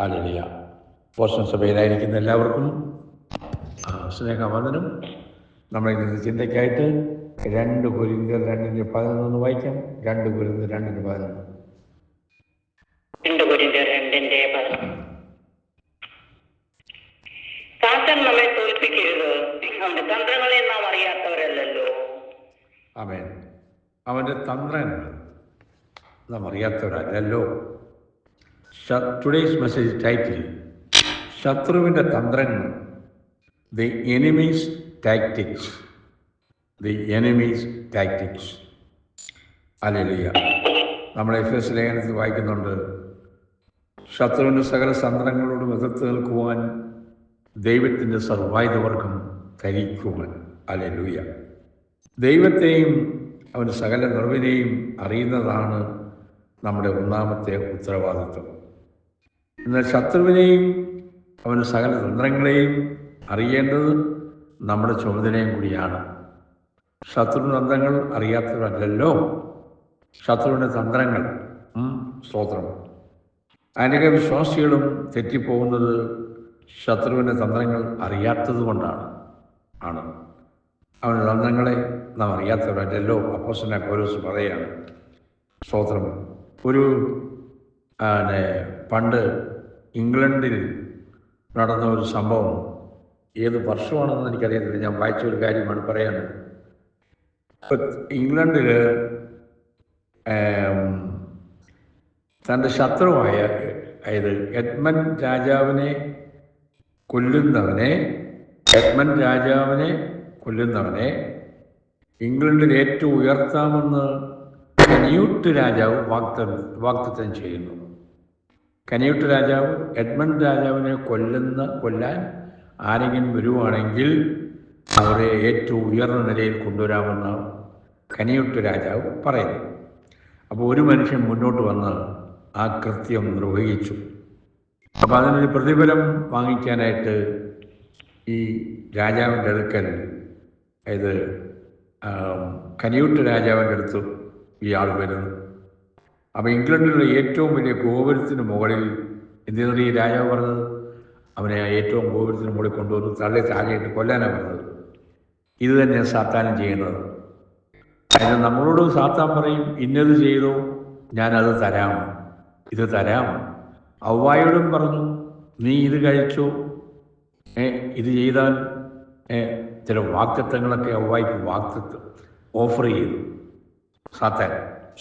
അലലിയ portion സഭയിലായിരിക്കുന്ന എല്ലാവർക്കും സ്നേഹവന്ദനം. നമ്മൾ ഇന്നത്തെ ചിന്തയ്ക്കായിട്ട് രണ്ട് കുരിന്തർ രണ്ടിന് പതിനൊന്ന് വായിക്കാം. രണ്ട് കുരിന്തർ രണ്ടിന് പതിനൊന്ന്. രണ്ട് കൊരിന്ത്യർ രണ്ടിന്റെ പതിനൊന്ന്. സാത്തൻ നമ്മെ തോൽപ്പിക്കരുത്. അവന്റെ തന്ത്രങ്ങളെ നാം അറിയാത്തവരല്ലല്ലോ. അവൻ അവന്റെ തന്ത്രങ്ങൾ നാം അറിയാത്തവരല്ലോ ടുഡേസ് മെസ്സേജ് ടൈറ്റിൽ ശത്രുവിന്റെ തന്ത്രങ്ങൾ. The enemy's tactics the enemy's tactics അലലിയ നമ്മൾ എഫ് എസ് ലേഖനത്തിൽ വായിക്കുന്നുണ്ട് ശത്രുവിന്റെ സകല തന്ത്രങ്ങളോടും എതിർത്ത് നിൽക്കുവാൻ ദൈവത്തിന്റെ സർവായുധവർഗം ധരിക്കുവാൻ. അലലുയ ദൈവത്തെയും അവന്റെ സകല നിറവിനെയും അറിയുന്നതാണ് നമ്മുടെ ഒന്നാമത്തെ ഉത്തരവാദിത്വം. എന്നാൽ ശത്രുവിനെയും അവന്റെ സകല തന്ത്രങ്ങളെയും അറിയേണ്ടത് നമ്മുടെ ചുമതലയും കൂടിയാണ്. ശത്രു തന്ത്രങ്ങൾ അറിയാത്തവരല്ലോ ശത്രുവിന്റെ തന്ത്രങ്ങൾ സ്തോത്രം. അനേക വിശ്വാസികളും തെറ്റിപ്പോകുന്നത് ശത്രുവിന്റെ തന്ത്രങ്ങൾ അറിയാത്തത് കൊണ്ടാണ്. ആണ്. അവന്റെ തന്ത്രങ്ങളെ നാം അറിയാത്തവരല്ലോ അപ്പോസന കോരോസ് പറയുകയാണ്. സ്തോത്രം. ഒരു പണ്ട് ഇംഗ്ലണ്ടിൽ നടന്ന ഒരു സംഭവം. ഏത് വർഷമാണെന്ന് എനിക്കറിയത്തില്ല. ഞാൻ വായിച്ച ഒരു കാര്യമാണ് പറയാനുള്ളത്. ഇംഗ്ലണ്ടിൽ തന്റെ ശത്രുവായ അതായത് എഡ്മൻ രാജാവിനെ കൊല്ലുന്നവനെ എഡ്മൻ രാജാവിനെ കൊല്ലുന്നവനെ ഇംഗ്ലണ്ടിൽ ഏറ്റവും ഉയർത്താമെന്ന് ന്യൂട്ട് രാജാവ് വാഗ്ദത്തം വാഗ്ദത്തം ചെയ്യുന്നു. കനിയൂട്ട് രാജാവ് എഡ്മണ്ട് രാജാവിനെ കൊല്ലുന്ന കൊല്ലാൻ ആരെങ്കിലും വരുവാണെങ്കിൽ അവരെ ഏറ്റവും ഉയർന്ന നിലയിൽ കൊണ്ടുവരാമെന്ന് കനിയുട്ട് രാജാവ് പറയുന്നു. അപ്പോൾ ഒരു മനുഷ്യൻ മുന്നോട്ട് വന്ന് ആ കൃത്യം നിർവഹിച്ചു. അപ്പോൾ അതിനൊരു പ്രതിഫലം വാങ്ങിക്കാനായിട്ട് ഈ രാജാവിന്റെ അടുക്കൽ അതായത് കനിയൂട്ട് രാജാവിന്റെ അടുത്ത് ആൾ വരുന്നു. അപ്പോൾ ഇംഗ്ലണ്ടിലുള്ള ഏറ്റവും വലിയ ഗോപുരത്തിന് മുകളിൽ എന്തിനാണ് ഈ രാജാവ് പറഞ്ഞത് അവനെ ഏറ്റവും ഗോപുരത്തിന് മുകളിൽ കൊണ്ടുവന്ന് തള്ളി താഴെയിട്ട് കൊല്ലാനാണ് പറഞ്ഞത്. ഇത് തന്നെയാണ് സാത്താനം ചെയ്യുന്നത്. അതിന് നമ്മളോട് സാത്താൻ പറയും ഇന്നത് ചെയ്തു ഞാനത് തരാം. ഇത് തരാം. ഔവായോടും പറഞ്ഞു നീ ഇത് കഴിച്ചു? ഇത് ചെയ്താൽ ചില വാക്തത്വങ്ങളൊക്കെ ഔവായിക്ക് വാക്തത്വം ഓഫർ ചെയ്തു. സാത്താൻ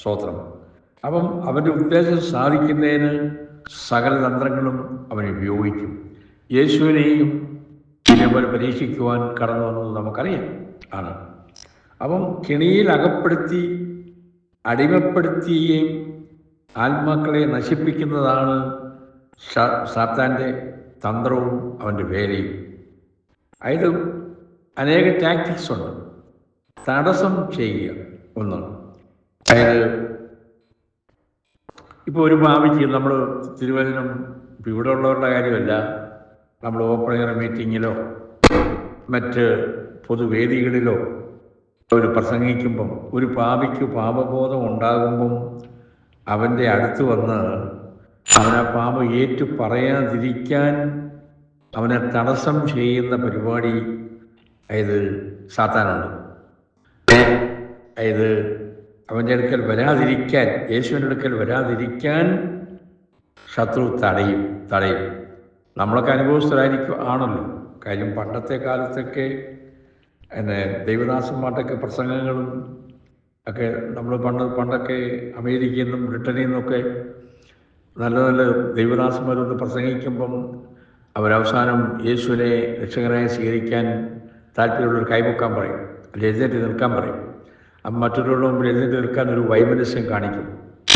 സ്തോത്രം. അപ്പം അവന്റെ ഉദ്ദേശം സാധിക്കുന്നതിന് സകല തന്ത്രങ്ങളും അവൻ ഉപയോഗിക്കും. യേശുവിനെയും ഇതേപോലെ പരീക്ഷിക്കുവാൻ കടന്നു വന്നത് നമുക്കറിയാം. ആണ്. അപ്പം കെണിയിൽ അകപ്പെടുത്തി അടിമപ്പെടുത്തുകയും ആത്മാക്കളെ നശിപ്പിക്കുന്നതാണ് സാത്താന്റെ തന്ത്രവും അവന്റെ വേലയും. അതായത് അനേക ടാക്ടിക്സ് ഉണ്ട്. തടസ്സം ചെയ്യുക ഒന്ന്. അതായത് ഇപ്പോൾ ഒരു ഭാവിക്ക് നമ്മൾ തിരുവചനം ഇപ്പോൾ ഇവിടെ ഉള്ളവരുടെ കാര്യമല്ല. നമ്മൾ ഓപ്പൺ എയർ മീറ്റിങ്ങിലോ മറ്റ് പൊതുവേദികളിലോ ഒരു പ്രസംഗിക്കുമ്പം ഒരു പാപിക്ക് പാപബോധം ഉണ്ടാകുമ്പം അവന്റെ അടുത്ത് വന്ന് അവനെ പാപം ഏറ്റു പറയാതിരിക്കാൻ അവനെ തടസ്സം ചെയ്യുന്ന പരിപാടി അതായത് സാത്താനാണ് അതായത് അവന്റെ അടുക്കൽ വരാതിരിക്കാൻ യേശുവിന്റെ അടുക്കൽ വരാതിരിക്കാൻ ശത്രു തടയും തടയും. നമ്മളൊക്കെ അനുഭവസ്ഥരായിരിക്കും ആണല്ലോ. കാര്യം പണ്ടത്തെ കാലത്തൊക്കെ എന്നെ ദൈവദാസന്മാരുടെയൊക്കെ പ്രസംഗങ്ങളും ഒക്കെ നമ്മൾ പണ്ട് പണ്ടൊക്കെ അമേരിക്കയിൽ നിന്നും ബ്രിട്ടനിൽ നിന്നൊക്കെ നല്ല നല്ല ദൈവദാസന്മാരൊന്ന് പ്രസംഗിക്കുമ്പം അവരവസാനം യേശുവിനെ രക്ഷകനായി സ്വീകരിക്കാൻ താല്പര്യമുള്ളവർ കൈപൊക്കാൻ പറയും അല്ലെ എഴുന്നേറ്റ് നിൽക്കാൻ പറയും. മറ്റൊരാളുടെ മുമ്പിൽ എഴുതി നിൽക്കാൻ ഒരു വൈമനസ്യം കാണിക്കും.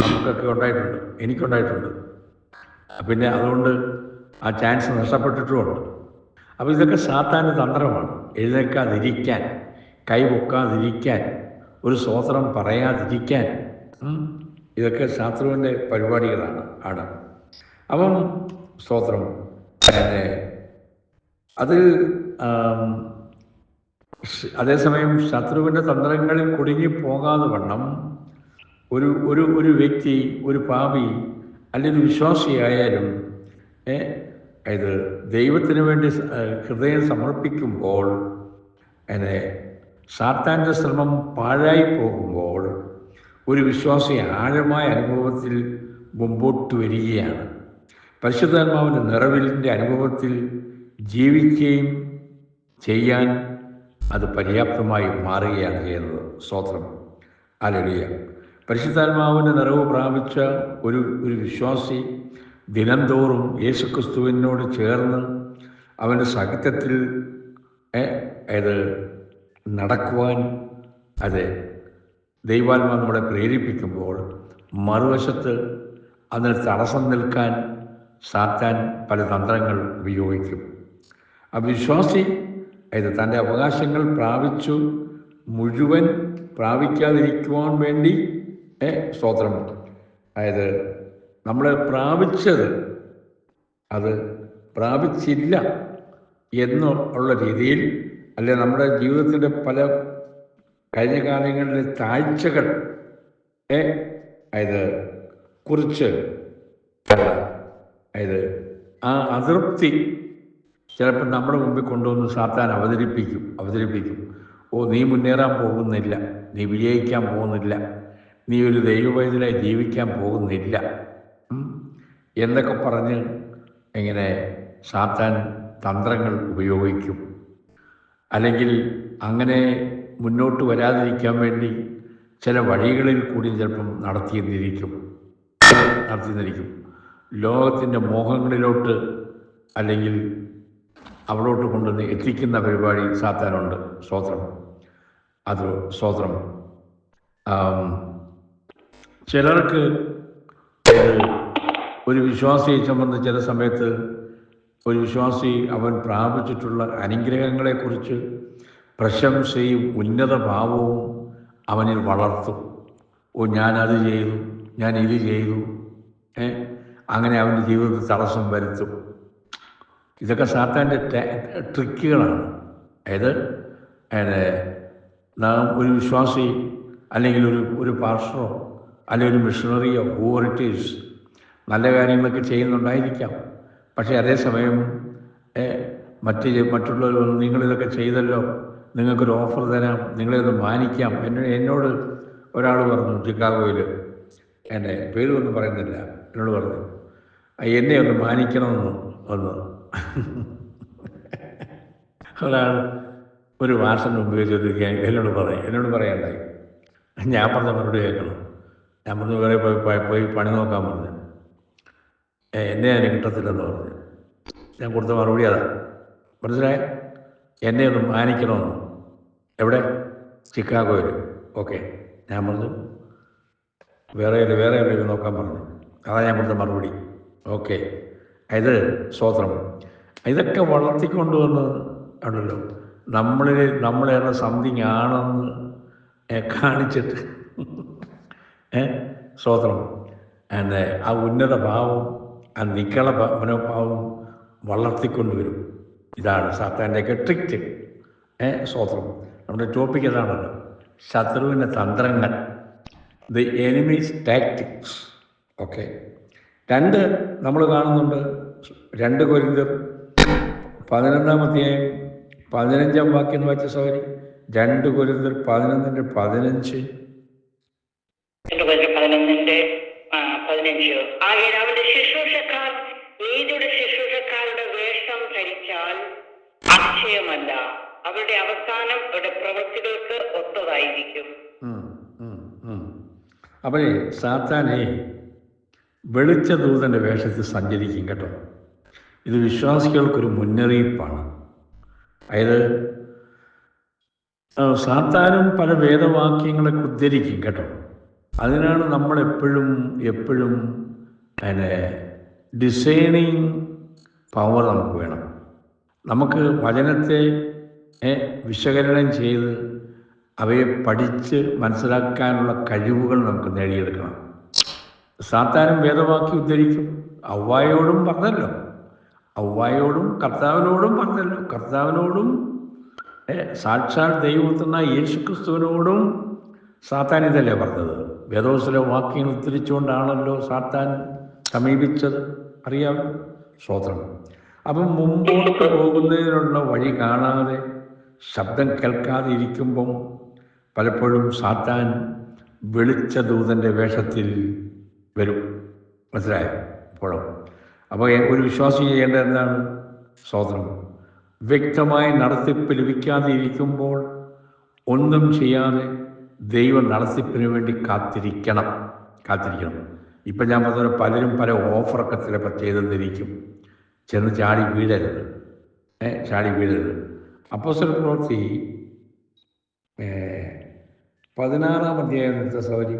നമുക്കൊക്കെ ഉണ്ടായിട്ടുണ്ട്. എനിക്കുണ്ടായിട്ടുണ്ട്. പിന്നെ അതുകൊണ്ട് ആ ചാൻസ് നഷ്ടപ്പെട്ടിട്ടുമുണ്ട്. അപ്പോൾ ഇതൊക്കെ സാത്താന്റെ തന്ത്രമാണ്. എഴുന്നേൽക്കാതിരിക്കാൻ കൈ പൊക്കാതിരിക്കാൻ ഒരു സ്വോത്രം പറയാതിരിക്കാൻ. ഇതൊക്കെ ശാസ്ത്രുവിന്റെ പരിപാടികളാണ്. ആണ്. അപ്പം സ്തോത്രം അത് സ് അതേസമയം ശത്രുവിന്റെ തന്ത്രങ്ങളിൽ കുടുങ്ങി പോകാതെ വണ്ണം ഒരു ഒരു ഒരു വ്യക്തി ഒരു പാപി അല്ലെങ്കിൽ വിശ്വാസിയായാലും ഇത് ദൈവത്തിന് വേണ്ടി ഹൃദയം സമർപ്പിക്കുമ്പോൾ അതിനെ സാത്താന്റെ ശ്രമം പാഴായി പോകുമ്പോൾ ഒരു വിശ്വാസി ആഴമായ അനുഭവത്തിൽ മുമ്പോട്ട് വരികയാണ്. പരിശുദ്ധാത്മാവിന്റെ നിറവിലിന്റെ അനുഭവത്തിൽ ജീവിക്കുകയും ചെയ്യാൻ അത് പര്യാപ്തമായി മാറുകയാണ് ചെയ്യുന്നത്. സ്തോത്രം. അലലിയ പരിശുദ്ധാത്മാവിന്റെ നിറവ് പ്രാപിച്ച ഒരു ഒരു വിശ്വാസി ദിനംതോറും യേശുക്രിസ്തുവിനോട് ചേർന്ന് അവന്റെ സാഹിത്യത്തിൽ അത് നടക്കുവാൻ അത് ദൈവാത്മാ നമ്മളെ പ്രേരിപ്പിക്കുമ്പോൾ മറുവശത്ത് അതിന് തടസ്സം നിൽക്കാൻ സാത്താൻ പല തന്ത്രങ്ങൾ ഉപയോഗിക്കും. ആ വിശ്വാസി ഇത് തന്റെ അവകാശങ്ങൾ പ്രാപിച്ചു. മുഴുവൻ പ്രാപിക്കാതിരിക്കുവാൻ വേണ്ടി സ്തോത്രം. അതായത് നമ്മൾ പ്രാപിച്ചത് അത് പ്രാപിച്ചില്ല എന്നുള്ള രീതിയിൽ അല്ലെ നമ്മുടെ ജീവിതത്തിന്റെ പല കഴിഞ്ഞ കാലങ്ങളിലെ താഴ്ചകൾ അതായത് കുറിച്ച് അതായത് ആ അതൃപ്തി ചിലപ്പോൾ നമ്മുടെ മുമ്പിൽ കൊണ്ടുവന്ന് സാത്താൻ അവതരിപ്പിക്കും അവതരിപ്പിക്കും. ഓ നീ മുന്നേറാൻ പോകുന്നില്ല നീ വിജയിക്കാൻ പോകുന്നില്ല നീ ഒരു ദൈവവൈദ്യനായി ജീവിക്കാൻ പോകുന്നില്ല. എന്നൊക്കെ പറഞ്ഞ് ഇങ്ങനെ സാത്താൻ തന്ത്രങ്ങൾ ഉപയോഗിക്കും. അല്ലെങ്കിൽ അങ്ങനെ മുന്നോട്ട് വരാതിരിക്കാൻ വേണ്ടി ചില വഴികളിൽ കൂടി ചിലപ്പം നടത്തിയെന്നിരിക്കും. നടത്തിയെന്നിരിക്കും. ലോകത്തിന്റെ മോഹങ്ങളിലോട്ട് അല്ലെങ്കിൽ അവിടോട്ട് കൊണ്ടുവന്ന് എത്തിക്കുന്ന പരിപാടി സാത്താനുണ്ട്. സ്തോത്രം. അത് സ്തോത്രം. ചിലർക്ക് ഒരു വിശ്വാസിയെ സംബന്ധിച്ച് ചില സമയത്ത് ഒരു വിശ്വാസി അവൻ പ്രാപിച്ചിട്ടുള്ള അനുഗ്രഹങ്ങളെക്കുറിച്ച് പ്രശംസയും ഉന്നത ഭാവവും അവനിൽ വളർത്തും. ഓ ഞാനത് ചെയ്തു ഞാൻ ഇത് ചെയ്തു അങ്ങനെ അവന്റെ ജീവിതത്തിൽ തടസ്സം വരുത്തും. ഇതൊക്കെ സാത്താന്റെ ട്രിക്കുകളാണ്. അതായത് നാം ഒരു വിശ്വാസി അല്ലെങ്കിൽ ഒരു ഒരു പാർഷറോ അല്ലെങ്കിൽ ഒരു മിഷണറിയോ ഓറിറ്റീവ്സ് നല്ല കാര്യങ്ങളൊക്കെ ചെയ്യുന്നുണ്ടായിരിക്കാം. പക്ഷേ അതേസമയം മറ്റ് മറ്റുള്ളവർ വന്ന് നിങ്ങളിതൊക്കെ ചെയ്തല്ലോ നിങ്ങൾക്കൊരു ഓഫർ തരാം നിങ്ങളിത് മാനിക്കാം എന്നെ എന്നോട് ഒരാൾ പറഞ്ഞു ചിക്കാഗോയിൽ എന്റെ പേര് ഒന്നും പറയുന്നില്ല. എന്നോട് പറഞ്ഞു "ആ, എന്നെ ഒന്ന് മാനിക്കണമെന്ന് ഒന്ന് ഒരാൾ ഒരു മാസം മുമ്പ് ചോദിക്കാൻ എന്നോട് പറയും എന്നോട് പറയണ്ടായി. ഞാൻ പറഞ്ഞ മറുപടി കേൾക്കണം. ഞാൻ പറഞ്ഞു വേറെ പോയി പോയി- പണി നോക്കാൻ പറഞ്ഞു. എന്നെ അതിന് കിട്ടത്തില്ലെന്ന് പറഞ്ഞു. ഞാൻ കൊടുത്ത മറുപടി അതാ. മനസ്സിലായ? എന്നെ ഒന്ന് മാനിക്കണമെന്ന്. എവിടെ? ചിക്കാഗോയിൽ. ഓക്കെ. ഞാൻ പറഞ്ഞു വേറെ വേറെ എവിടെയെങ്കിലും നോക്കാൻ പറഞ്ഞു. അതാ ഞാൻ കൊടുത്ത മറുപടി. ഓക്കെ. ഇത് സ്വോത്രം ഇതൊക്കെ വളർത്തിക്കൊണ്ടുവന്ന് ഉണ്ടല്ലോ നമ്മളിൽ നമ്മളേറെ സംതിങ് ആണെന്ന് കാണിച്ചിട്ട്. ഏ സ്വോത്രം and, ആ ഉന്നത ഭാവം ആ നിക്കള മനോഭാവം വളർത്തിക്കൊണ്ടുവരും ഇതാണ് സാത്താന്റെയൊക്കെ ട്രിക്റ്റ് ഏ സ്വോത്രം നമ്മുടെ ടോപ്പിക് ഇതാണല്ലോ. ശത്രുവിന്റെ തന്ത്രങ്ങൾ. ദി എനിമീസ് ടാക്ടിക്സ് ഓക്കെ രണ്ട് നമ്മൾ കാണുന്നുണ്ട്. രണ്ട് കൊരിന്തർ അധ്യായം പതിനഞ്ചാം വാക്യം വായിച്ച സോറി രണ്ട് കൊരിന്തർ പതിനൊന്നിന്റെ പതിനഞ്ച്. പതിനൊന്നിന്റെ പതിനഞ്ച്. ആകയാൽ അവന്റെ ശുശ്രൂഷക്കാർ നീതിയുടെ ശുശ്രൂഷക്കാരുടെ വേഷം ധരിച്ചാൽ അക്ഷയമല്ല. അവരുടെ അവസാനം അവരുടെ പ്രവൃത്തികൾക്ക് ഒത്തതായിരിക്കും. അവരെ സാത്താനെ വെളിച്ച ദൂതന്റെ വേഷത്തിൽ സഞ്ചരിക്കും കേട്ടോ. ഇത് വിശ്വാസികൾക്കൊരു മുന്നറിയിപ്പാണ്. അതായത് സാത്താനും പല വേദവാക്യങ്ങളെ ഉദ്ധരിക്കും കേട്ടോ. അതിനാണ് നമ്മൾ എപ്പോഴും എപ്പോഴും അതിനെ ഡിസൈനിങ് പവർ നമുക്ക് വേണം. നമുക്ക് വചനത്തെ വിശകലനം ചെയ്ത് അവയെ പഠിച്ച് മനസ്സിലാക്കാനുള്ള കഴിവുകൾ നമുക്ക് നേടിയെടുക്കണം. സാത്താനും വേദവാക്യം ഉദ്ധരിക്കും. ഔവായോടും പറഞ്ഞല്ലോ. ഔവായോടും കർത്താവിനോടും പറഞ്ഞല്ലോ. കർത്താവിനോടും സാക്ഷാൽ ദൈവത്തുന്ന യേശുക്രിസ്തുവിനോടും സാത്താൻ ഇതല്ലേ പറഞ്ഞത്? വേദോസിലെ വാക്യങ്ങൾ ഉദ്ധരിച്ചുകൊണ്ടാണല്ലോ സാത്താൻ സമീപിച്ചത്. അറിയാം? സ്വോത്രം അപ്പം മുമ്പോട്ട് പോകുന്നതിനുള്ള വഴി കാണാതെ ശബ്ദം കേൾക്കാതെ ഇരിക്കുമ്പം പലപ്പോഴും സാത്താൻ വെളിച്ച ദൂതന്റെ വേഷത്തിൽ വരും. മനസ്സിലായോ? ഇപ്പോഴും അപ്പോൾ ഒരു വിശ്വാസം ചെയ്യേണ്ട എന്താണ്? സ്വാതന്ത്ര്യം വ്യക്തമായി നടത്തിപ്പ് ലഭിക്കാതെ ഇരിക്കുമ്പോൾ ഒന്നും ചെയ്യാതെ ദൈവം നടത്തിപ്പിന് വേണ്ടി കാത്തിരിക്കണം. കാത്തിരിക്കണം. ഇപ്പം ഞാൻ പറഞ്ഞ പലരും പല ഓഫറൊക്കെ ചിലപ്പോൾ ചെയ്തെന്നിരിക്കും ചെന്ന് ചാടി വീഴരുത്. ഏ ചാടി വീഴരുത്. അപ്പോസൽ പ്രവൃത്തി പതിനാറാം അധ്യായം സൗരി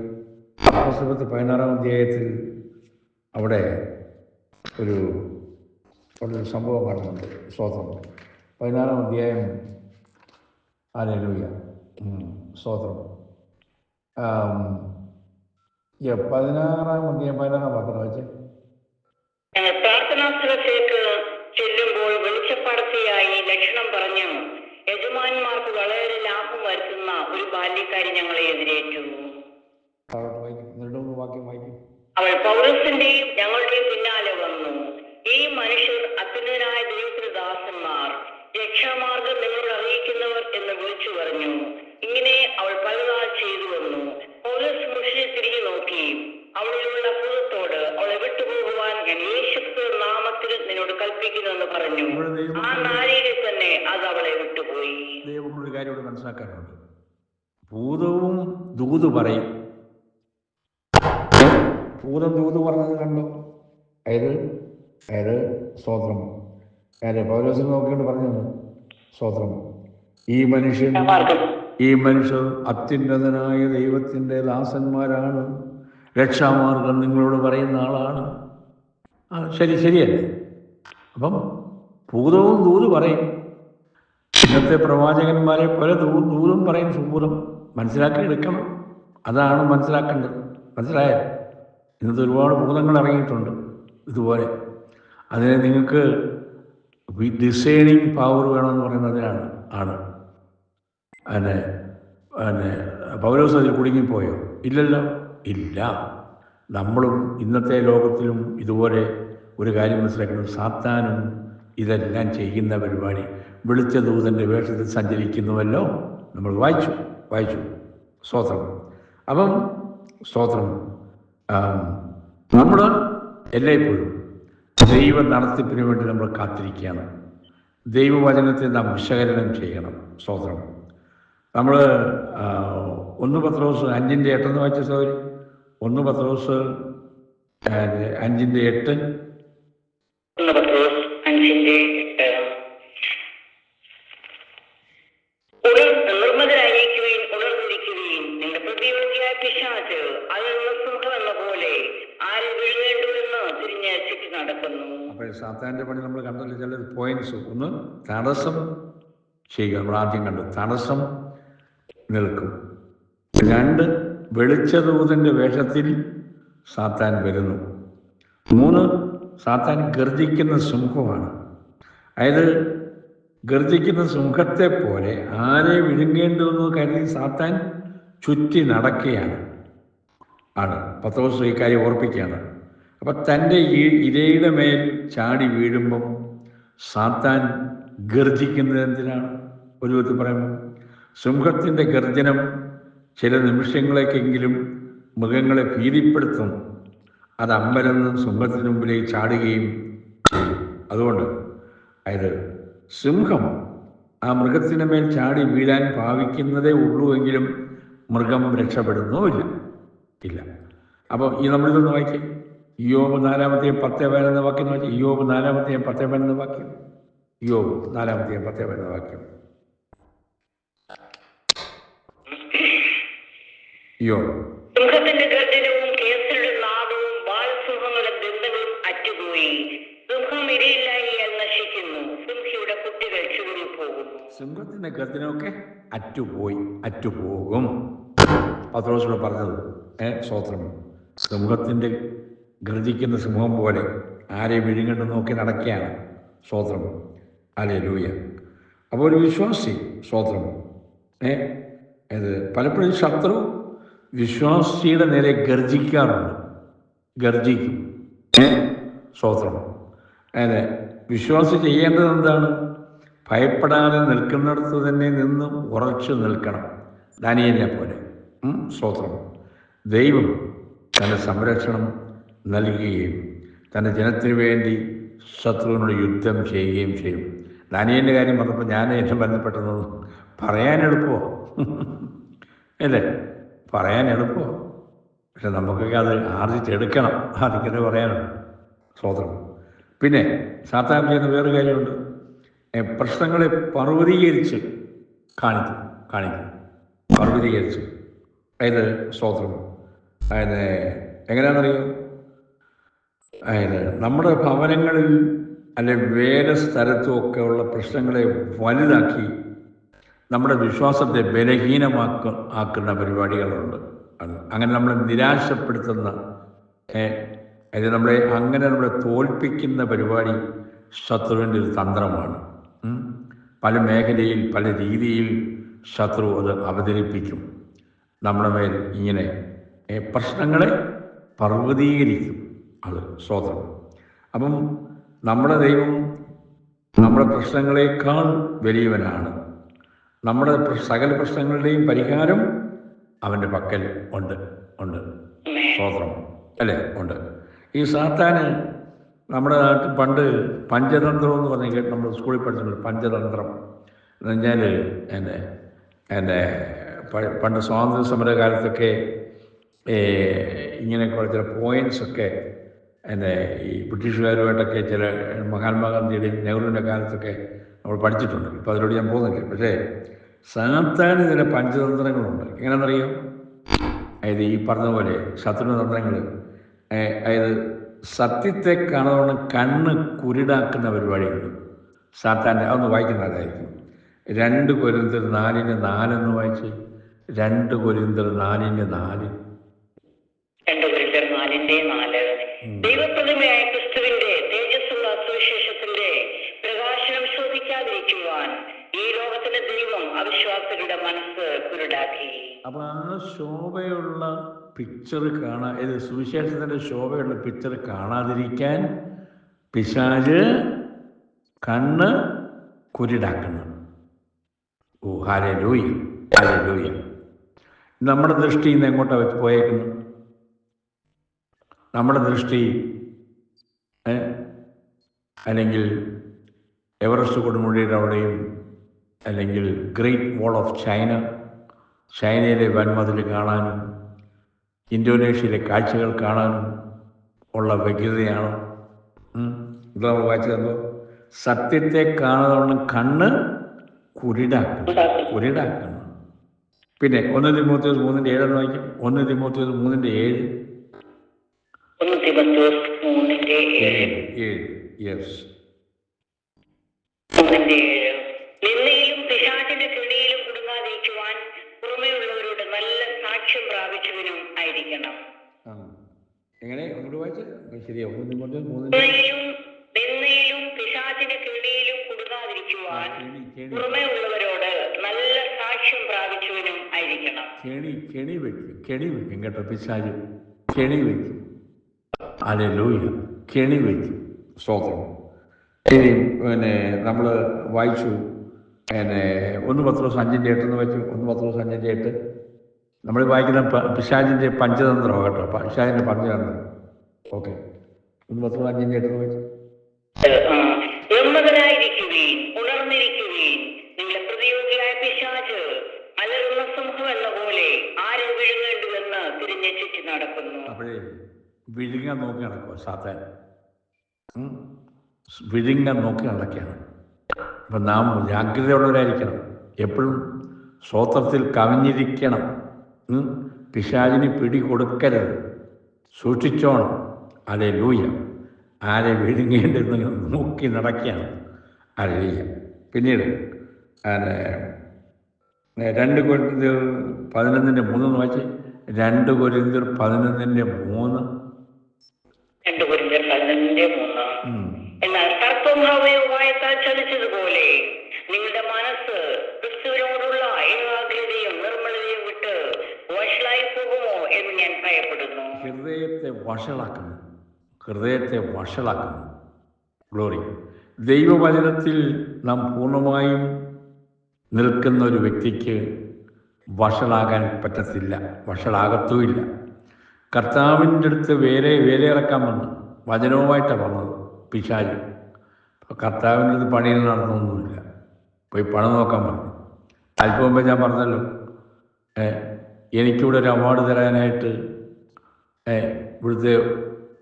അപ്പോസ്തല പ്രവൃത്തി പതിനാറാം അധ്യായത്തിൽ അവിടെ ഒരു ഒരു സംഭവം കാണുന്നുണ്ട് സ്തോത്രം. പതിനാറാം അധ്യായം. ആലൂയ സ്തോത്രം. പതിനാറാം അധ്യായം പതിനാറാം പത്രം വെച്ച് ഞങ്ങൾ പ്രാർത്ഥനാ സ്ഥലത്തേക്ക് ചെല്ലുമ്പോൾ വെളിച്ചപ്പാടത്തിയായി ലക്ഷണം പറഞ്ഞു യജമാന്മാർക്ക് വളരെ ലാഭം വരുത്തുന്ന ഒരു ബാല്യക്കാരി ഞങ്ങളെ എതിരേറ്റു. അവൾ പൗരസിന്റെയും ഞങ്ങളുടെയും പിന്നാലെ ഈ മനുഷ്യർ അത്യുന്നതനായ ദൈവത്തിന് ദാസന്മാർ. രക്ഷാമാർഗം നിങ്ങളോട് അറിയിക്കുന്നവർ എന്ന് വിളിച്ചു പറഞ്ഞു. ഇങ്ങനെ അവൾ പലതാൾ ചെയ്തു വന്നു. പോലീസ് മുഷിനെ തിരികെ നോക്കി. അവളിലുള്ള ഭൂതത്തോട് അവളെ വിട്ടുപോകുവാൻ ഞാൻ യേശുക്രിസ്തു നാമത്തിൽ നിന്നോട് കൽപ്പിക്കുന്നുവെന്ന് പറഞ്ഞു. ആ നാരിയിൽ തന്നെ അത് അവളെ വിട്ടുപോയി. ദൈവം ഒരു കാര്യം മനസ്സിലാക്കാനുണ്ട്. ഭൂതവും ദൂത് പറയും. ഭൂതം ദൂത് പറഞ്ഞത് കണ്ടോ? അതായത് അതായത് സ്തോത്രം അതായത് പൗലോസിനെ നോക്കിയിട്ട് പറഞ്ഞത് സ്തോത്രം ഈ മനുഷ്യൻ ഈ മനുഷ്യർ അത്യുന്നതനായ ദൈവത്തിന്റെ ദാസന്മാരാണ്. രക്ഷാമാർഗം നിങ്ങളോട് പറയുന്ന ആളാണ്. ആ ശരി ശരിയല്ലേ? അപ്പം ഭൂതവും ദൂത് പറയും. ഇന്നത്തെ പ്രവാചകന്മാരെ പല ദൂ ദൂതും പറയും സുഭൂതം മനസ്സിലാക്കി എടുക്കണം. അതാണ് മനസ്സിലാക്കേണ്ടത്. മനസ്സിലായോ? ഇന്നത്തെ ഒരുപാട് ഭൂതങ്ങൾ ഇറങ്ങിയിട്ടുണ്ട് ഇതുപോലെ. അതിനെ നിങ്ങൾക്ക് ഡിസൈനിങ് പവർ വേണമെന്ന് പറയുന്നതിനാണ് ആണ് അതിനെ പിന്നെ പൗലോസ് അതിൽ കുടുങ്ങിപ്പോയോ? ഇല്ലല്ലോ. ഇല്ല. നമ്മളും ഇന്നത്തെ ലോകത്തിലും ഇതുപോലെ ഒരു കാര്യം മനസ്സിലാക്കണം. സാത്താനും ഇതെല്ലാം ചെയ്യുന്ന പരിപാടി വെളിച്ച ദൂതന്റെ വേഷത്തിൽ സഞ്ചരിക്കുന്നുവല്ലോ. നമ്മൾ വായിച്ചു വായിച്ചു. സ്തോത്രം. അപ്പം സ്തോത്രം. നമ്മൾ എല്ലായ്പ്പോഴും ദൈവ നടത്തിപ്പിന് വേണ്ടി നമ്മൾ കാത്തിരിക്കുകയാണ്. ദൈവവചനത്തെ നാം വിശകലനം ചെയ്യണം. സ്തോത്രം. നമ്മൾ ഒന്ന് പത്രോസ് അഞ്ചിന്റെ എട്ടെന്ന് വായിച്ച സൗകര്യം ഒന്ന് പത്രോസ് ദിവസം അഞ്ചിന്റെ എട്ട്. നടക്കുന്നു സാത്താന്റെ പണി നമ്മൾ കണ്ടല്ലോ ചില പോയിന്റ്സ് ഒന്ന് തടസ്സം ചെയ്യുക നമ്മൾ ആദ്യം കണ്ടു തടസ്സം നിൽക്കും. രണ്ട് വെളിച്ചദൂതന്റെ വേഷത്തിൽ സാത്താൻ വരുന്നു. മൂന്ന് സാത്താൻ ഗർജിക്കുന്ന സിംഹമാണ്. അതായത് ഗർജിക്കുന്ന സിംഹത്തെ പോലെ ആരെ വിഴുങ്ങേണ്ടുവെന്ന് കരുതി സാത്താൻ ചുറ്റി നടക്കുകയാണ്. ആണ്. പത്രോസ് കാര്യം ഓർപ്പിക്കുകയാണ്. അപ്പം തന്റെ ഈ ഇരയുടെ മേൽ ചാടി വീഴുമ്പം സാത്താൻ ഗർജിക്കുന്നത് എന്തിനാണ്? ഒരു വിധത്തിൽ പറയുമ്പോൾ സിംഹത്തിന്റെ ഗർജനം ചില നിമിഷങ്ങളേക്കെങ്കിലും മൃഗങ്ങളെ ഭീതിപ്പെടുത്തും. അത് അമ്പരന്ന് സിംഹത്തിന് മുമ്പിലേക്ക് ചാടുകയും ചെയ്യും. അതുകൊണ്ട് അതായത് സിംഹം ആ മൃഗത്തിന് മേൽ ചാടി വീഴാൻ ഭാവിക്കുന്നതേ ഉള്ളൂ എങ്കിലും മൃഗം രക്ഷപ്പെടുന്നുമില്ല. ഇല്ല. അപ്പോൾ ഈ നമ്മളിതൊന്ന് വായിക്കും. യോബ് നാലാമത്തെയും പത്തേ പതിനൊന്ന് വാക്യം എന്ന് വെച്ചാൽ യോബ് നാലാമത്തെയും പത്തേ പതിനൊന്ന് വാക്യം. യോബ് നാലാമത്തെയും പത്തേ പതിനൊന്ന് വാക്യം. യോബ് സിംഹത്തിന്റെ ഗർജനവും കേസരുടെ നാദവും ബാലസിംഹങ്ങളുടെ ദന്തങ്ങളും അറ്റുപോയി. സിംഹം ഇരയില്ലായിയാൽ നശിക്കുന്നു. സിംഹിയുടെ കുട്ടികൾ സിംഹത്തിന്റെ ഗർജനമൊക്കെ അറ്റുപോയി അറ്റുപോകും. പത്രോസിലൂടെ പറഞ്ഞത് ഏ സ്വോത്രം സിംഹത്തിന്റെ ഗർജിക്കുന്ന സിംഹം പോലെ ആരെ വിഴുങ്ങണ്ട് നോക്കി നടക്കുകയാണ് സ്വോത്രം അല്ലെ ലൂയ അപ്പോൾ ഒരു വിശ്വാസി സ്വോത്രം ഏ? ഇത് പലപ്പോഴും ശത്രു വിശ്വാസിയുടെ നേരെ ഗർജിക്കാറുണ്ട്. ഗർജിക്കും. ഏ? സ്വോത്രം അതെ. വിശ്വാസി ചെയ്യേണ്ടത് എന്താണ്? ഭയപ്പെടാതെ നിൽക്കുന്നിടത്ത് തന്നെ നിന്ന് ഉറച്ചു നിൽക്കണം. ദാനിയലിനെ പോലെ. സ്വോത്രം ദൈവം തന്റെ സംരക്ഷണം നൽകുകയും തന്റെ ജനത്തിനു വേണ്ടി ശത്രുവിനോട് യുദ്ധം ചെയ്യുകയും ചെയ്യും. ദാനിയലിന്റെ കാര്യം പറഞ്ഞപ്പോൾ ഞാൻ ഏറ്റവും ബന്ധപ്പെട്ടത് പറയാൻ എളുപ്പമോ? അല്ലേ? പറയാൻ എളുപ്പമോ? പക്ഷെ നമുക്കൊക്കെ അത് ആർജിച്ചെടുക്കണം ആർജിക്കത് പറയാനുണ്ട്. സ്വതന്ത്രം പിന്നെ സാത്താൻ ചെയ്യുന്ന വേറൊരു കാര്യമുണ്ട്. പ്രശ്നങ്ങളെ പർവതീകരിച്ച് കാണിക്കും കാണിക്കും. പർവതീകരിച്ച്. അതായത് സ്വതന്ത്രം അതായത് എങ്ങനെയാണെന്നറിയോ? അതായത് നമ്മുടെ ഭവനങ്ങളിൽ അല്ലെ വേറെ സ്ഥലത്തും ഒക്കെ ഉള്ള പ്രശ്നങ്ങളെ വലുതാക്കി നമ്മുടെ വിശ്വാസത്തെ ബലഹീനമാക്ക ആക്കുന്ന പരിപാടികളുണ്ട്. അങ്ങനെ നമ്മളെ നിരാശപ്പെടുത്തുന്ന അതായത് അത് നമ്മളെ അങ്ങനെ നമ്മളെ തോൽപ്പിക്കുന്ന പരിപാടി ശത്രുവിന്റെ ഒരു തന്ത്രമാണ്. പല മേഖലയിൽ പല രീതിയിൽ ശത്രു അത് അവതരിപ്പിക്കും. നമ്മുടെ മേൽ ഇങ്ങനെ പ്രശ്നങ്ങളെ പർവതീകരിക്കും. അത് സ്വതം അപ്പം നമ്മുടെ ദൈവം നമ്മുടെ പ്രശ്നങ്ങളെക്കാൾ വലിയവനാണ്. നമ്മുടെ സകല പ്രശ്നങ്ങളുടെയും പരിഹാരം അവന്റെ പക്കൽ ഉണ്ട് ഉണ്ട്. സ്തോത്രം. അല്ലേ? ഉണ്ട്. ഈ സാത്താന് നമ്മുടെ നാട്ടിൽ പണ്ട് പഞ്ചതന്ത്രം എന്ന് പറഞ്ഞ കേട്ട് നമ്മൾ സ്കൂളിൽ പഠിച്ചിട്ടുണ്ട് പഞ്ചതന്ത്രം. എന്ന് പറഞ്ഞാൽ എന്റെ എന്റെ പണ്ട് സ്വാതന്ത്ര്യ സമര കാലത്തൊക്കെ ഏ, ഇങ്ങനെ കുറച്ച് പോയിന്റ്സ് ഒക്കെ എന്റെ ഈ ബ്രിട്ടീഷുകാരുമായിട്ടൊക്കെ ചില മഹാത്മാഗാന്ധിയുടെയും നെഹ്റുവിന്റെ കാലത്തൊക്കെ നമ്മൾ പഠിച്ചിട്ടുണ്ട്. ഇപ്പോൾ അതിലൂടെ ഞാൻ പോകുന്നില്ല. പക്ഷേ സാത്താന് ചില പഞ്ചതന്ത്രങ്ങളുണ്ട്. എങ്ങനെയാണെന്നറിയോ? അതായത് ഈ പറഞ്ഞ പോലെ ശത്രുതന്ത്രങ്ങൾ അതായത് സത്യത്തെ കാണുന്ന കണ്ണ് കുരുടാക്കുന്ന പരിപാടിയുണ്ട്. സാത്താന്റെ അതൊന്ന് വായിക്കുന്നതായിരിക്കും രണ്ട് കൊരിന്തർ നാലിന് നാലെന്ന് വായിച്ച് രണ്ട് കൊരിന്തർ നാലിന് നാല്. ദൈവപ്രതിമയായ ക്രിസ്തുവിന്റെ തേജസ്സുള്ള സുവിശേഷത്തിന്റെ പ്രകാശനം ശോഭിക്കാതിരിക്കുവാൻ ഈ ലോകത്തിന്റെ ദൈവം അവിശ്വാസികളുടെ മനസ്സ് കുരുടാക്കി. അപ്പൊ ആ ശോഭയുള്ള പിക്ചർ കാണാ ഇത് സുവിശേഷത്തിന്റെ ശോഭയുള്ള പിക്ചർ കാണാതിരിക്കാൻ പിശാജ് കണ്ണ് കുരുടാക്കുന്നു. ഓ ഹാലെ ലൂയ ഹാലെ ലൂയ നമ്മുടെ ദൃഷ്ടി ഇന്ന് എങ്ങോട്ടാണ് പോയേക്കുന്നത്? പോയേക്കുന്നു നമ്മുടെ ദൃഷ്ടി അല്ലെങ്കിൽ എവറസ്റ്റ് കൊടുമുടിയുടെ അവിടെയും അല്ലെങ്കിൽ ഗ്രേറ്റ് വാൾ ഓഫ് ചൈന ചൈനയിലെ വൻമതിൽ കാണാനും ഇന്തോനേഷ്യയിലെ കാഴ്ചകൾ കാണാനും ഉള്ള വ്യഗ്രതയാണ്. ഇത് നമ്മൾ സത്യത്തെ കാണുന്നവണ്ണം കണ്ണ് കുരുടാക്കുന്നു കുരുടാക്കുന്നു പിന്നെ ഒന്ന് തിമോത്തിയോസ് മൂന്നിന്റെ ഏഴെന്ന് വായിക്കും. ഒന്ന് തിമോത്തിയോസ് മൂന്നിന്റെ ഏഴ്. ഒന്ന് തിമത്തോസ് മൂന്നിന്റെ ഏഴ്. ഏഴ്. യെസ് മൂന്നിന്റെ ഏഴ്. നിന്നയിലും പിശാചിന്റെ കെണിയിലും കുടുങ്ങാതിരിക്കുവാൻ പുറമെയുള്ളവരോട് നല്ല സാക്ഷ്യം പ്രാപിച്ചവനും ആയിരിക്കണം. എങ്ങനെ? ഒന്നുകൂടി വായിച്ച്. ശരിയാ. ഒന്ന് തിമോത്തിയോസ് മൂന്നിന്റെ നിന്നയിലും നിന്നയിലും പിശാചിന്റെ കെണിയിലും കുടുങ്ങാതിരിക്കുവാൻ പുറമെയുള്ളവരോട് നല്ല സാക്ഷ്യം പ്രാപിച്ചവനും ആയിരിക്കണം. കെണി കെണി വെക്കും. കെണി വെക്കും കേട്ടോ പിശാജ് കെണി വെക്കും. അതെ ലൂയ കെണി വെക്കും സ്തോത്രം ഇനി പിന്നെ നമ്മൾ വായിച്ചു. പിന്നെ ഒന്ന് പത്ത് ദിവസം അഞ്ചിന്റെ എട്ട് എന്ന് വെച്ചു. ഒന്ന് പത്ത് ദിവസം അഞ്ചിന്റെ എട്ട്. നമ്മൾ വായിക്കുന്ന പിശാജിന്റെ പഞ്ചതന്ത്രം കേട്ടോ. പിശാജിന്റെ പഞ്ചതന്ത്രം. ഓക്കെ. ഒന്ന് പത്ത് ദിവസം അഞ്ചിന്റെ എട്ട് എന്ന് വെച്ചു. അപ്പോഴേ വിഴുങ്ങാൻ നോക്കി നടക്കുക സാത്താൻ. വിഴുങ്ങാൻ നോക്കി നടക്കുകയാണ്. അപ്പം നാം ജാഗ്രതയുള്ളവരായിരിക്കണം. എപ്പോഴും സ്വോത്രത്തിൽ കവിഞ്ഞിരിക്കണം. പിശാചിന് പിടി കൊടുക്കരുത്. സൂക്ഷിച്ചോണം. അതെ ലൂയ ആരെ വിഴുങ്ങേണ്ടെന്ന് നോക്കി നടക്കുകയാണ്. അലീയ പിന്നീട് പിന്നെ രണ്ട് കൊരിന്തിർ പതിനൊന്നിന്റെ മൂന്ന് വായിച്ച്. രണ്ട് കൊരിന്തിർ പതിനൊന്നിന്റെ മൂന്ന്. കുരിന്തർ പതിനൊന്നിന്റെ മൂന്ന്. എന്നാൽ സർപ്പം ഹവയുമായത്താൽ ചലിച്ചതുപോലെ നിങ്ങളുടെ മനസ്സ് ക്രിസ്തുവിനോടുള്ള ഏകാഗ്രതയും നിർമ്മലതയും വിട്ട് വഷളായി പോകുമോ എന്ന് ഞാൻ ഭയപ്പെടുന്നു. ഹൃദയത്തെ വഷളാക്കുന്നു. ഹൃദയത്തെ വഷളാക്കുന്നു. ഗ്ലോറി ദൈവവചനത്തിൽ നാം പൂർണമായും നിൽക്കുന്ന ഒരു വ്യക്തിക്ക് വഷളാകാൻ പറ്റത്തില്ല. വഷളാകത്തുമില്ല. കർത്താവിന്റെ അടുത്ത് വേറെ വേലയിറക്കാൻ വന്നു. വചനവുമായിട്ടാണ് വന്നത് പിശാജ് കർത്താവിന്റെ അടുത്ത് പണിയിൽ നടന്നൊന്നുമില്ല. പോയി പണം നോക്കാൻ പറഞ്ഞു. അല്പം മുമ്പേ ഞാൻ പറഞ്ഞല്ലോ എനിക്കിവിടെ ഒരു അവാർഡ് തരാനായിട്ട് ഇവിടുത്തെ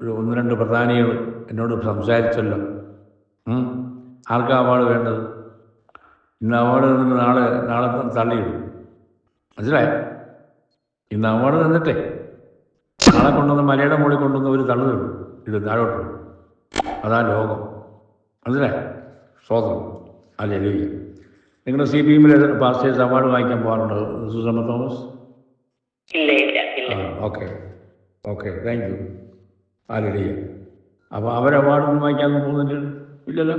ഒരു ഒന്ന് രണ്ട് പ്രധാനികൾ എന്നോട് സംസാരിച്ചല്ലോ. ആർക്കാ അവാർഡ് വേണ്ടത്? ഇന്ന് അവാർഡ് തന്നിട്ട് നാളെ നാളെ തള്ളിയിടും. മനസ്സിലായോ? ഇന്ന് അവാർഡ് തന്നിട്ടേ. നാളെ കൊണ്ടുവന്ന് മലയുടെ മുകളിൽ കൊണ്ടുവന്ന് ഒരു തള്ളുകയുള്ളൂ ഇത് താഴോട്ട്. അതാ ലോകം. മനസ്സിലായി സ്വതന്ത്രം അല്ലേ ലീയ നിങ്ങളുടെ സി പി എമ്മിൽ പാസ്റ്റേഴ്സ് അവാർഡ് വാങ്ങിക്കാൻ പോകാറുണ്ട് Susamma Thomas? Okay. Okay thank you ആലടിയ അപ്പോൾ അവർ അവാർഡൊന്നും വാങ്ങിക്കാനൊന്നും പോകുന്നില്ല? ഇല്ലല്ലോ.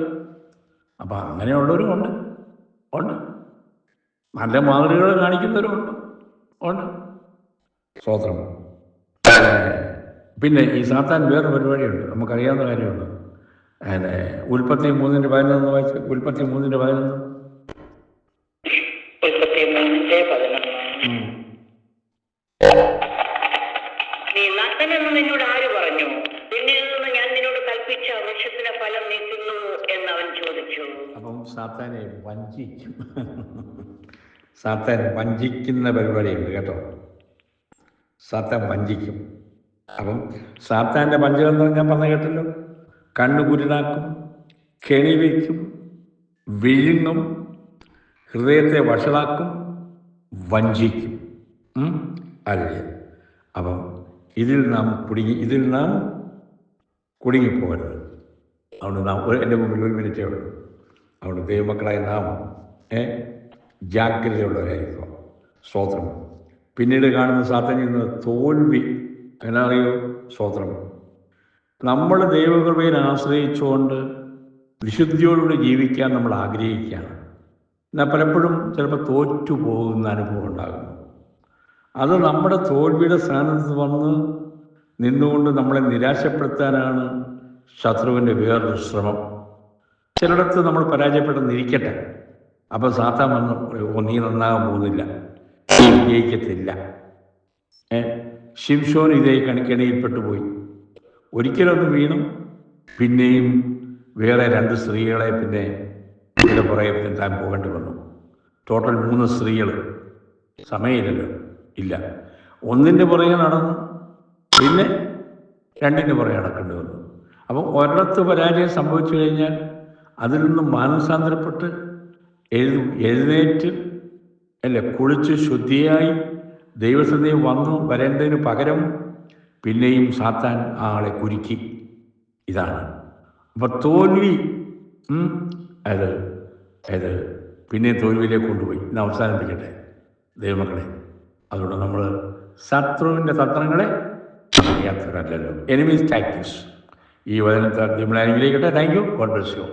അപ്പോൾ അങ്ങനെയുള്ളവരും ഉണ്ട്. ഉണ്ട്. നല്ല മാതൃകകൾ കാണിക്കുന്നവരും ഉണ്ട്. സ്വോത്രം പിന്നെ ഈ സാത്താൻ വേറെ പരിപാടിയുണ്ട്. നമുക്കറിയാവുന്ന കാര്യമുണ്ട്. പിന്നെ ഉൽപ്പത്തി മൂന്നിന്റെ പതിനൊന്ന് വായിച്ച് ഉൽപ്പത്തി മൂന്നിന്റെ പതിനൊന്ന്. ഉൽപ്പത്തി മൂന്നിന്റെ പതിനൊന്ന്. നീ നഗ്നനെന്ന് നിന്നോട് ആര് പറഞ്ഞു? പിന്നിൽ നിന്ന് ഞാൻ നിന്നോട് കൽപ്പിച്ച വൃക്ഷത്തിന്റെ ഫലം നീ എന്ന് അവൻ ചോദിച്ചു. അപ്പം സാത്താനെ വഞ്ചിക്കും സാത്താൻ വഞ്ചിക്കുന്ന പരിപാടിയുണ്ട് കേട്ടോ. സാത്താൻ വഞ്ചിക്കും. അപ്പം സാത്താന്റെ എന്ന് ഞാൻ പറഞ്ഞ കേട്ടല്ലോ. കണ്ണു കുരുടാക്കും കെണി വയ്ക്കും വിഴുങ്ങും ഹൃദയത്തെ വഷളാക്കും വഞ്ചിക്കും? അല്ലേ? അപ്പം ഇതിൽ നാം കുടുങ്ങി ഇതിൽ നാം കുടുങ്ങിപ്പോകരുത്. അതുകൊണ്ട് നാം എന്റെ മുമ്പിൽ ഒരു മിനിറ്റേ ഉള്ളൂ. അതുകൊണ്ട് ദൈവമക്കളായ നാം ഏ ജാഗ്രതയുള്ളവരായിരിക്കും സ്തോത്രം. പിന്നീട് കാണുന്ന നിന്ന് തോൽവി. എന്നറിയോ സ്വോത്രം നമ്മൾ ദൈവകൃപയിൽ ആശ്രയിച്ചുകൊണ്ട് വിശുദ്ധിയോടുകൂടി ജീവിക്കാൻ നമ്മൾ ആഗ്രഹിക്കുകയാണ്. എന്നാൽ പലപ്പോഴും ചിലപ്പോൾ തോറ്റു പോകുന്ന അനുഭവം ഉണ്ടാകുന്നു. അത് നമ്മുടെ തോൽവിയുടെ സ്ഥാനത്ത് വന്ന് നിന്നുകൊണ്ട് നമ്മളെ നിരാശപ്പെടുത്താനാണ് ശത്രുവിന്റെ വേറൊരു ശ്രമം. ചിലയിടത്ത് നമ്മൾ പരാജയപ്പെട്ടെന്നിരിക്കട്ടെ അപ്പോൾ സാത്താൻ വന്ന് "ഓ, നീ നന്നാകാൻ പോകുന്നില്ല. വിജയിക്കത്തില്ല. ഏ? ശിംഷോൻ ഇതേ കണിക്കണിയിൽപ്പെട്ടു പോയി. ഒരിക്കലൊന്ന് വീണു പിന്നെയും വേറെ രണ്ട് സ്ത്രീകളെ പിന്നെ ഇതിന്റെ പുറകെ താൻ പോകേണ്ടി വന്നു. ടോട്ടൽ മൂന്ന് സ്ത്രീകൾ. സമയമില്ലല്ലോ ഇല്ല. ഒന്നിന്റെ പുറകെ നടന്നു പിന്നെ രണ്ടിന്റെ പുറകെ നടക്കേണ്ടി വന്നു. അപ്പം ഒരിടത്ത് പരാജയം സംഭവിച്ചു കഴിഞ്ഞാൽ അതിൽ നിന്നും മാനസാന്തരപ്പെട്ട് എഴുതും എഴുന്നേറ്റ് അല്ല? കുളിച്ച് ശുദ്ധിയായി ദൈവസന്നിധി വന്നു വരേണ്ടതിന് പകരം പിന്നെയും സാത്താൻ ആളെ കുരുക്കി. ഇതാണ്. അപ്പം തോൽവി അത് അത് പിന്നെ തോൽവിയിലേക്ക് കൊണ്ടുപോയി. ഇന്ന് അവസാനിപ്പിക്കട്ടെ. ദൈവമക്കളെ അതുകൊണ്ട് നമ്മൾ ശത്രുവിന്റെ തന്ത്രങ്ങളെ അറിയാത്തവരല്ലോ എനിമീസ് ടാക്ടിക്സ് ഈ വചനത്തെ നമ്മളെ അനുഗ്രഹിക്കട്ടെ. Thank you God bless you